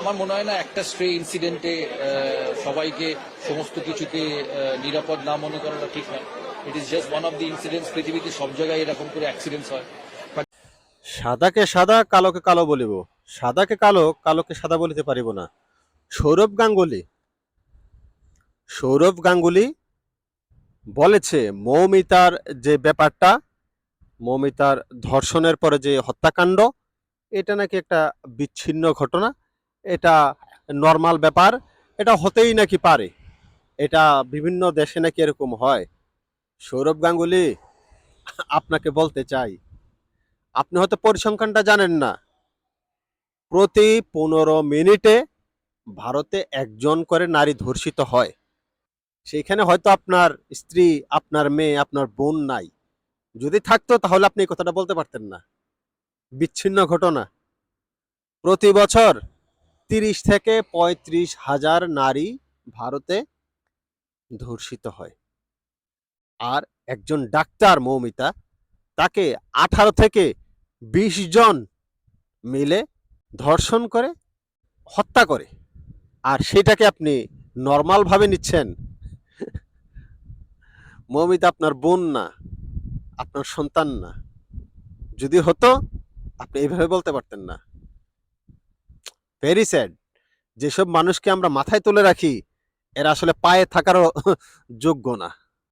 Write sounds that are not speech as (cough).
আমার মনে হয় না একটা স্ট্রে ইনসিডেন্টে সবাইকে সমস্ত কিছুকে নিরাপদ না মনে করাটা ঠিক নয়। It is just one of the incidents পৃথিবীতে সব জায়গায় এরকম করে অ্যাক্সিডেন্টস হয়। সাদাকে সাদা, কালোকে কালো বলিব। সাদাকে কালো, কালোকে সাদা বলিতে পারিব না। সৌরভ গাঙ্গুলি। সৌরভ গাঙ্গুলি বলেছে, মৌমিতার যে ব্যাপারটা, মৌমিতার ধর্ষণের পরে যে হত্যাকাণ্ড, এটা নাকি একটা বিচ্ছিন্ন ঘটনা। এটা নর্মাল ব্যাপার। এটা হতেই নাকি পারে। এটা বিভিন্ন দেশে নাকি এরকম হয়। সৌরভ গাঙ্গুলি, আপনাকে বলতে চাই, আপনি হয়তো পরিসংখ্যানটা জানেন না। প্রতি পনেরো মিনিটে ভারতে একজন করে নারী ধর্ষিত হয়। সেইখানে হয়তো আপনার স্ত্রী, আপনার মেয়ে, আপনার বোন নাই। যদি থাকতো তাহলে আপনি এই কথাটা বলতে পারতেন না। বিচ্ছিন্ন ঘটনা। প্রতি বছর তিরিশ থেকে পঁয়ত্রিশ হাজার নারী ভারতে ধর্ষিত হয়। আর একজন ডাক্তার মৌমিতা, তাকে আঠারো থেকে বিশ জন মিলে ধর্ষণ করে, হত্যা করে। আর সেটাকে আপনি নর্মাল ভাবে নিচ্ছেন। মৌমিতা আপনার বোন না, আপনার সন্তান না। যদি হতো, আপনি এইভাবে বলতে পারতেন না। ভেরি স্যাড যেসব মানুষকে আমরা মাথায় তুলে রাখি এরা আসলে পায়ে থাকারও (laughs) যোগ্য না।